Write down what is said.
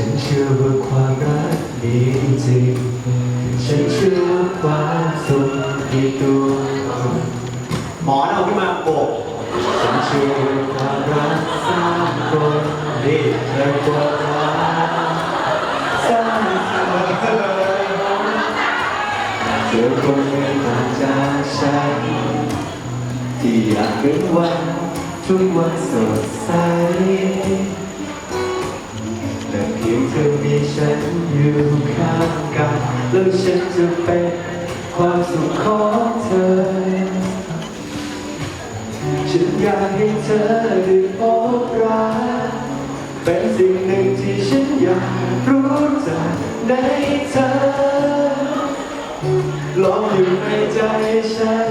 ฉันเชื่อว่าความรักมีจริง ฉันเชื่อว่าความสุขมีตัวหมอนเอาขึ้นมาโบกฉันเชื่อว่าความรักสร้างคนดีและความรักสร้างเธอเธอคงไม่ต่างจากฉันที่อยากเป็นวันทุกวันสดใส แต่เพียงเธอมีฉันอยู่ข้างกันแล้วฉันจะเป็นความสุขของเธอ ฉันอยากให้เธอได้พบรักเป็นสิ่งหนึ่งที่ฉันอยากรู้จักในเธอลองอยู่ในใจฉัน